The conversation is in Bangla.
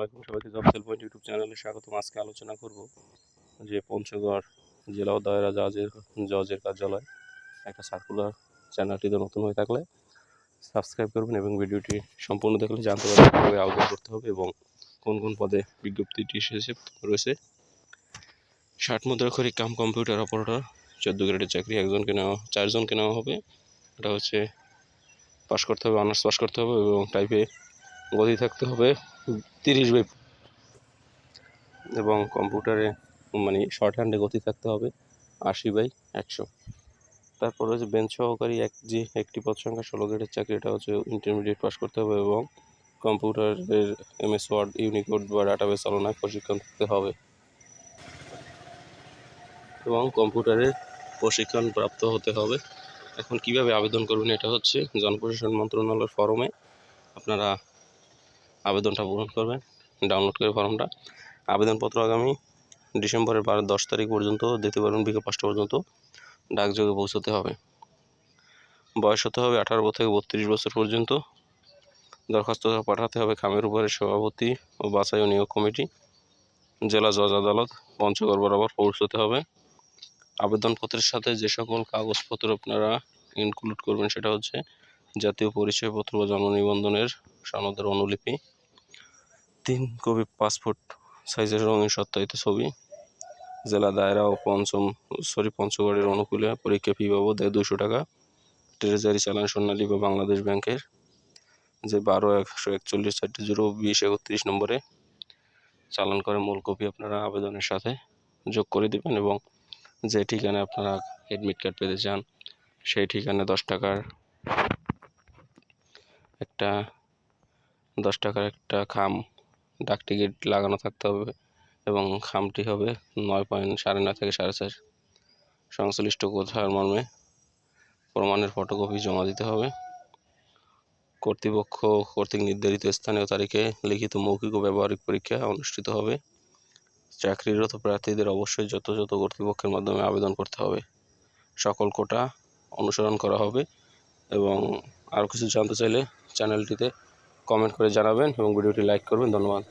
আলাইকুম সবাইকে জব সেল পয়েন্ট ইউটিউব চ্যানেলে স্বাগতম। আজকে আলোচনা করব যে পঞ্চগড় জেলা ও দায়রা জজের জজের কার্যালয় একটা সার্কুলার চ্যানেলটিতে নতুন হয়ে থাকলে সাবস্ক্রাইব করবেন এবং ভিডিওটি সম্পূর্ণ দেখলে জানতে পারবেন কীভাবে আবেদন করতে হবে এবং কোন কোন পদে বিজ্ঞপ্তিটি এসেছে, রয়েছে। ষাট মুদ্রাক্ষরিক কাম কম্পিউটার অপারেটর চোদ্দ গ্রেডের চাকরি, একজনকে নেওয়া, চারজনকে নেওয়া হবে। এটা হচ্ছে পাস করতে হবে অনার্স পাস করতে হবে এবং টাইপে গতি থাকতে হবে। তিরিশ বাই এবং কম্পিউটারে মানে শর্ট হ্যান্ডে গতি থাকতে হবে আশি বাই একশো। তারপর হচ্ছে বেঞ্চ সহকারী এক যে একটি পদ সংখ্যা ষোলো গ্রেডের চাকরি, এটা হচ্ছে ইন্টারমিডিয়েট পাস করতে হবে এবং কম্পিউটারের এমএস ওয়ার্ড ইউনিকোড বা ডাটাবেস চালনায় প্রশিক্ষণ থাকতে হবে। এবং কম্পিউটারে প্রশিক্ষণ প্রাপ্ত হতে হবে। এখন কীভাবে আবেদন করবেন, এটা হচ্ছে জনপ্রশাসন মন্ত্রণালয়ের ফরমে আপনারা আবেদনটা পূরণ করবেন ডাউনলোড করে ফর্মটা। আবেদনপত্র আগামী ডিসেম্বরের বারো, দশ তারিখ পর্যন্ত দিতে পারবেন বিকেল পাঁচটা পর্যন্ত ডাকযোগে পৌঁছতে হবে। বয়স হতে হবে আঠারো থেকে বত্রিশ বছর পর্যন্ত। দরখাস্ত পাঠাতে হবে খামের উপরে সভাপতি ও বাছাই ও নিয়োগ কমিটি। জেলা জজ আদালত, পঞ্চগড় বরাবর পৌঁছতে হবে। আবেদনপত্রের সাথে যে সকল কাগজপত্র আপনারা ইনক্লুড করবেন সেটা হচ্ছে জাতীয় পরিচয়পত্র বা জন্ম নিবন্ধনের সনদের অনুলিপি, তিন কপি পাসপোর্ট সাইজের রঙিন সত্যায়িত ছবি, জেলা দায়রা ও পঞ্চম, সরি, পঞ্চগড়ের অনুকূলে পরীক্ষা ফি বাবদ দুশো টাকা। ট্রেজারি চালান সোনালী বা বাংলাদেশ ব্যাংকের যে বারো, একশো একচল্লিশ চারটি জিরো, বিশ, একত্রিশ নম্বরে চালান করে মূল কপি আপনারা আবেদনের সাথে যোগ করে দেবেন এবং যে ঠিকানায় আপনারা এডমিট কার্ড পেতে চান, সেই ঠিকানায় দশ টাকার একটা দশ টাকার একটা খাম ডাক টিকিট লাগানো থাকতে হবে এবং খামটি হবে নয় পয়েন্ট সাড়ে নয় থেকে সাড়ে চার। সংশ্লিষ্ট কোথার মর্মে প্রমাণের ফটোকপি জমা দিতে হবে। কর্তৃপক্ষ কর্তৃক নির্ধারিত স্থানীয় তারিখে লিখিত মৌখিক ও ব্যবহারিক পরীক্ষা অনুষ্ঠিত হবে। চাকরিরত প্রার্থীদের অবশ্যই যথাযথ কর্তৃপক্ষের মাধ্যমে আবেদন করতে হবে। সকল কোটা অনুসরণ করা হবে এবং আরও কিছু জানতে চাইলে চ্যানেলটিতে কমেন্ট করে জানাবেন এবং ভিডিওটি লাইক করবেন। ধন্যবাদ।